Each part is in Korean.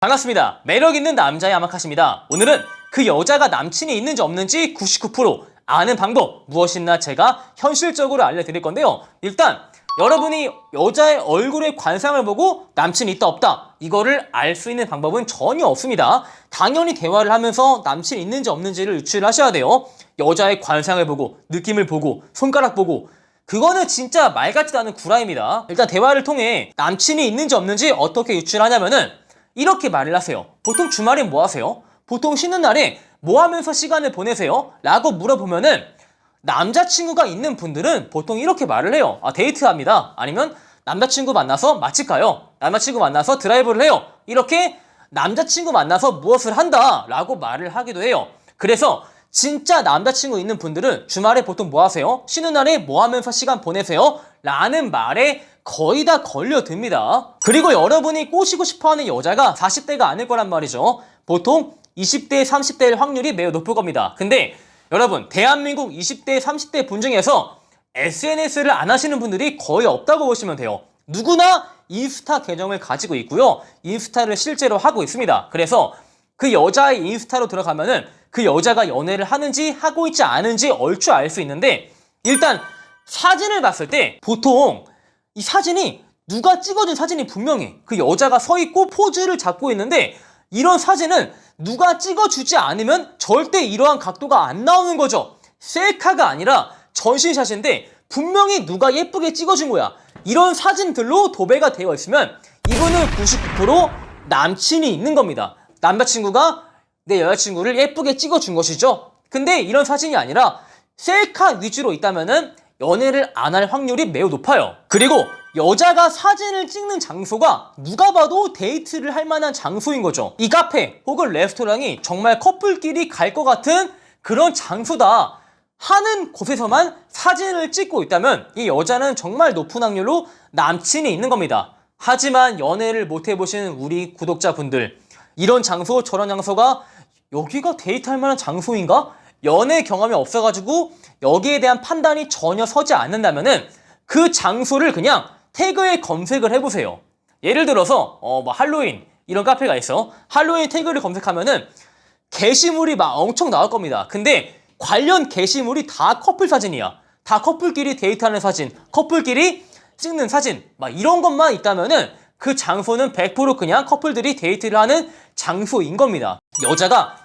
반갑습니다. 매력 있는 남자의 아마카시입니다. 오늘은 그 여자가 남친이 있는지 없는지 99% 아는 방법 무엇이나 제가 현실적으로 알려드릴 건데요. 일단 여러분이 여자의 얼굴의 관상을 보고 남친이 있다 없다 이거를 알 수 있는 방법은 전혀 없습니다. 당연히 대화를 하면서 남친이 있는지 없는지를 유추를 하셔야 돼요. 여자의 관상을 보고 느낌을 보고 손가락 보고 그거는 진짜 말 같지도 않은 구라입니다. 일단 대화를 통해 남친이 있는지 없는지 어떻게 유출하냐면은 이렇게 말을 하세요. 보통 주말에 뭐 하세요? 보통 쉬는 날에 뭐 하면서 시간을 보내세요? 라고 물어보면은 남자친구가 있는 분들은 보통 이렇게 말을 해요. 아, 데이트합니다. 아니면 남자친구 만나서 맛집 가요. 남자친구 만나서 드라이브를 해요. 이렇게 남자친구 만나서 무엇을 한다. 라고 말을 하기도 해요. 그래서 진짜 남자친구 있는 분들은 주말에 보통 뭐 하세요? 쉬는 날에 뭐 하면서 시간 보내세요? 라는 말에 거의 다 걸려듭니다. 그리고 여러분이 꼬시고 싶어 하는 여자가 40대가 아닐 거란 말이죠. 보통 20대, 30대일 확률이 매우 높을 겁니다. 근데 여러분, 대한민국 20대, 30대 분 중에서 SNS를 안 하시는 분들이 거의 없다고 보시면 돼요. 누구나 인스타 계정을 가지고 있고요. 인스타를 실제로 하고 있습니다. 그래서 그 여자의 인스타로 들어가면은 그 여자가 연애를 하는지 하고 있지 않은지 얼추 알 수 있는데 일단 사진을 봤을 때 보통 이 사진이 누가 찍어준 사진이 분명해. 그 여자가 서 있고 포즈를 잡고 있는데 이런 사진은 누가 찍어주지 않으면 절대 이러한 각도가 안 나오는 거죠. 셀카가 아니라 전신샷인데 분명히 누가 예쁘게 찍어준 거야. 이런 사진들로 도배가 되어 있으면 이거는 99% 남친이 있는 겁니다. 남자친구가 내 여자친구를 예쁘게 찍어준 것이죠. 근데 이런 사진이 아니라 셀카 위주로 있다면은 연애를 안 할 확률이 매우 높아요. 그리고 여자가 사진을 찍는 장소가 누가 봐도 데이트를 할 만한 장소인 거죠. 이 카페 혹은 레스토랑이 정말 커플끼리 갈 것 같은 그런 장소다. 하는 곳에서만 사진을 찍고 있다면 이 여자는 정말 높은 확률로 남친이 있는 겁니다. 하지만 연애를 못 해보신 우리 구독자분들 이런 장소 저런 장소가 여기가 데이트할 만한 장소인가? 연애 경험이 없어가지고 여기에 대한 판단이 전혀 서지 않는다면은 그 장소를 그냥 태그에 검색을 해보세요. 예를 들어서 어 뭐 할로윈 이런 카페가 있어. 할로윈 태그를 검색하면은 게시물이 막 엄청 나올 겁니다. 근데 관련 게시물이 다 커플 사진이야. 다 커플끼리 데이트하는 사진, 커플끼리 찍는 사진, 막 이런 것만 있다면은 그 장소는 100% 그냥 커플들이 데이트를 하는 장소인 겁니다. 여자가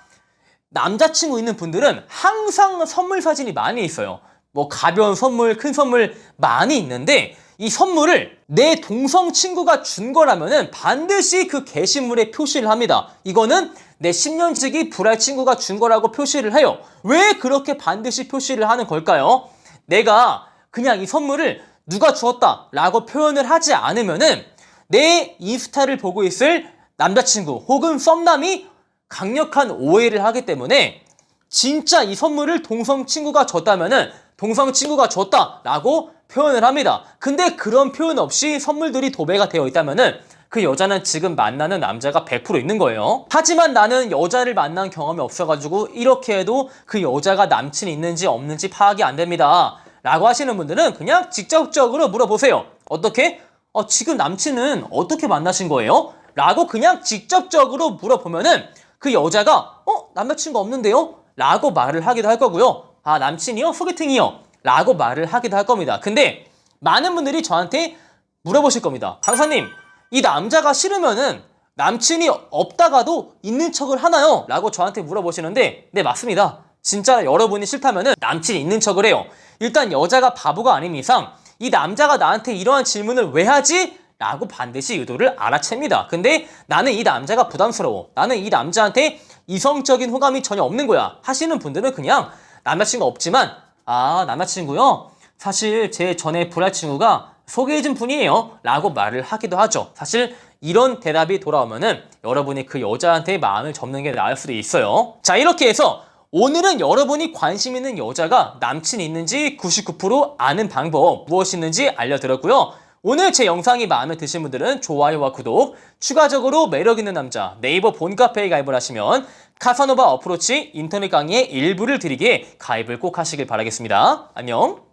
남자친구 있는 분들은 항상 선물 사진이 많이 있어요. 뭐 가벼운 선물, 큰 선물 많이 있는데 이 선물을 내 동성 친구가 준 거라면은 반드시 그 게시물에 표시를 합니다. 이거는 내 10년 지기 불알 친구가 준 거라고 표시를 해요. 왜 그렇게 반드시 표시를 하는 걸까요? 내가 그냥 이 선물을 누가 주었다 라고 표현을 하지 않으면은 내 인스타를 보고 있을 남자친구 혹은 썸남이 강력한 오해를 하기 때문에 진짜 이 선물을 동성 친구가 줬다면은 동성 친구가 줬다라고 표현을 합니다. 근데 그런 표현 없이 선물들이 도배가 되어 있다면은 그 여자는 지금 만나는 남자가 100% 있는 거예요. 하지만 나는 여자를 만난 경험이 없어가지고 이렇게 해도 그 여자가 남친이 있는지 없는지 파악이 안 됩니다. 라고 하시는 분들은 그냥 직접적으로 물어보세요. 어떻게? 어, 지금 남친은 어떻게 만나신 거예요? 라고 그냥 직접적으로 물어보면은 그 여자가 어? 남자친구 없는데요? 라고 말을 하기도 할 거고요. 아, 남친이요? 소개팅이요? 라고 말을 하기도 할 겁니다. 근데 많은 분들이 저한테 물어보실 겁니다. 강사님, 이 남자가 싫으면은 남친이 없다가도 있는 척을 하나요? 라고 저한테 물어보시는데 네, 맞습니다. 진짜 여러분이 싫다면은 남친이 있는 척을 해요. 일단 여자가 바보가 아닌 이상 이 남자가 나한테 이러한 질문을 왜 하지? 라고 반드시 의도를 알아챕니다. 근데 나는 이 남자가 부담스러워. 나는 이 남자한테 이성적인 호감이 전혀 없는 거야. 하시는 분들은 그냥 남자친구 없지만 아 남자친구요? 사실 제 전에 불알 친구가 소개해준 분이에요. 라고 말을 하기도 하죠. 사실 이런 대답이 돌아오면은 여러분이 그 여자한테 마음을 접는 게 나을 수도 있어요. 자 이렇게 해서 오늘은 여러분이 관심 있는 여자가 남친이 있는지 99% 아는 방법 무엇이 있는지 알려드렸고요. 오늘 제 영상이 마음에 드신 분들은 좋아요와 구독, 추가적으로 매력 있는 남자 네이버 본카페에 가입을 하시면 카사노바 어프로치 인터넷 강의의 일부를 드리기에 가입을 꼭 하시길 바라겠습니다. 안녕!